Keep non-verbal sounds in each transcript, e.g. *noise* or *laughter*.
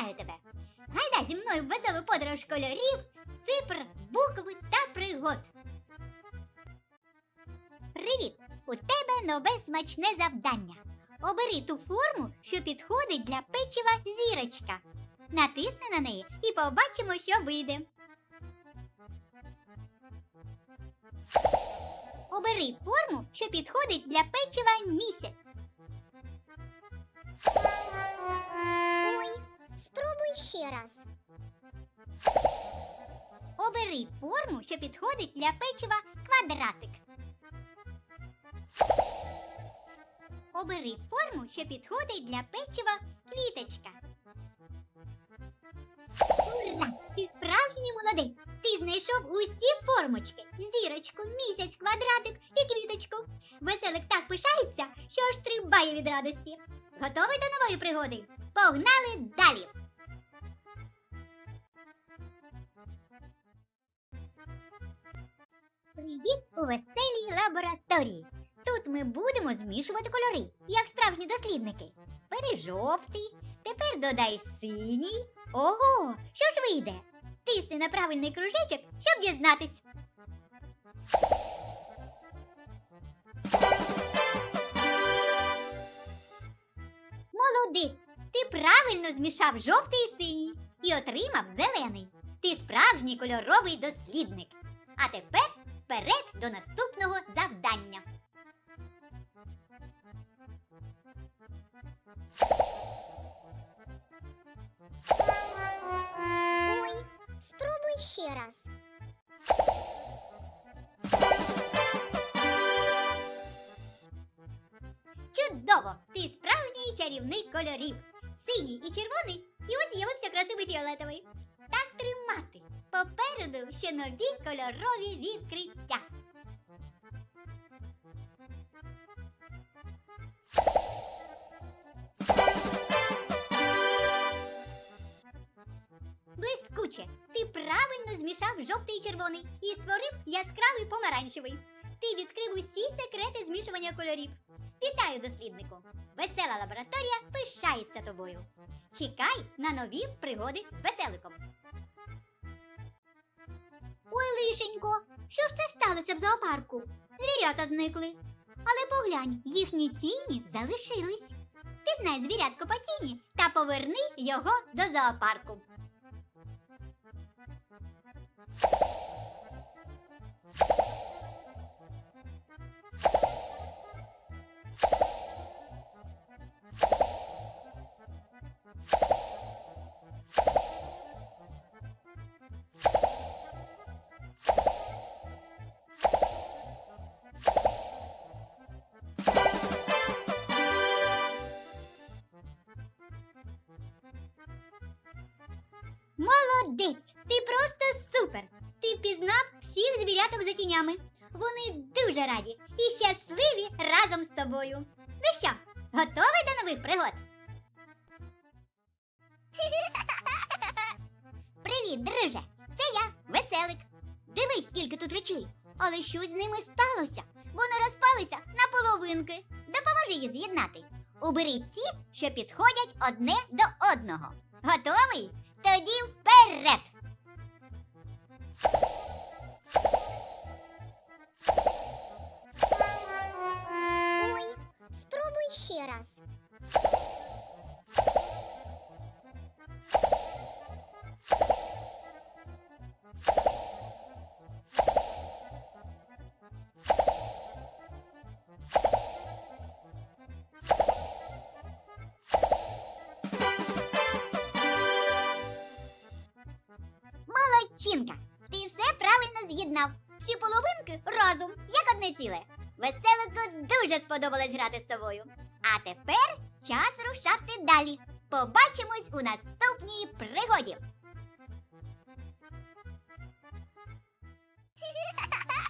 Вітаю тебе! Гайда зі мною веселу подорож кольорів, цифр, букв та пригод. Привіт! У тебе нове смачне завдання. Обери ту форму, що підходить для печива зірочка. Натисни на неї і побачимо, що вийде. Обери форму, що підходить для печива місяць. Спробуй ще раз. Обери форму, що підходить для печива квадратик. Обери форму, що підходить для печива квіточка. Ура! Ти справжній молодець! Ти знайшов усі формочки: зірочку, місяць, квадратик і квіточку. Веселик так пишається, що аж стрибає від радості. Готовий до нової пригоди? Погнали далі! Привіт у веселій лабораторії. Тут ми будемо змішувати кольори, як справжні дослідники. Бери жовтий, тепер додай синій. Ого, що ж вийде? Тисни на правильний кружечок, щоб дізнатись. Молодець! Ти правильно змішав жовтий і синій і отримав зелений. Ти справжній кольоровий дослідник. А тепер вперед до наступного завдання. Ой, спробуй ще раз. Чудово! Ти справжній чарівник кольорів. Синій і червоний, і ось з'явився красивий фіолетовий. Так тримати. Попереду ще нові кольорові відкриття. Блискуче, ти правильно змішав жовтий і червоний і створив яскравий помаранчевий. Ти відкрив усі секрети змішування кольорів. Вітаю, досліднику! Весела лабораторія пишається тобою. Чекай на нові пригоди з веселиком. Ой, лишенько, що ж це сталося в зоопарку? Звірята зникли. Але поглянь, їхні тіні залишились. Пізнай звірятко по тіні та поверни його до зоопарку. Молодець! Ти просто супер! Ти впізнав всіх звіряток за тінями. Вони дуже раді і щасливі разом з тобою. Ну що, готовий до нових пригод? *laughs* Привіт, друже! Це я, веселик. Дивись, скільки тут речей. Але щось з ними сталося. Вони розпалися на половинки. Допоможи їх з'єднати. Убери ті, що підходять одне до одного. Готовий? Тоді вперед! Ой, спробуй ще раз. Молодчинка! Ти все правильно з'єднав. Всі половинки разом, як одне ціле. Веселику дуже сподобалось грати з тобою. А тепер час рушати далі. Побачимось у наступній пригоді.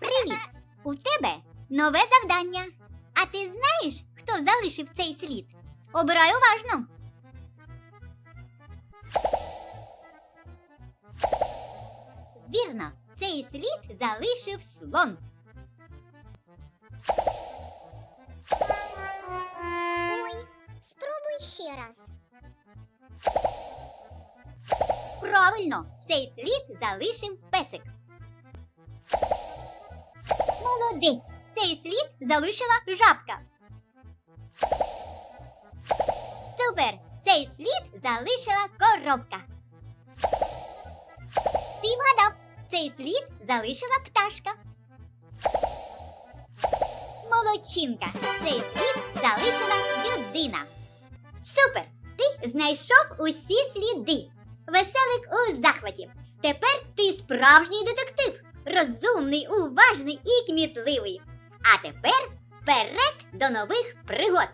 Привіт! У тебе нове завдання. А ти знаєш, хто залишив цей слід? Обирай уважно. Вірно, цей слід залишив слон. Ой, спробуй ще раз. Правильно, цей слід залишив песик. Молодець! Цей слід залишила жабка. Супер! Цей слід залишила коробка. Ти вгадав, цей слід залишила пташка. Молодчинка, цей слід залишила людина. Супер! Ти знайшов усі сліди. Веселик у захваті. Тепер ти справжній детектив, розумний, уважний і кмітливий. А тепер вперед до нових пригод.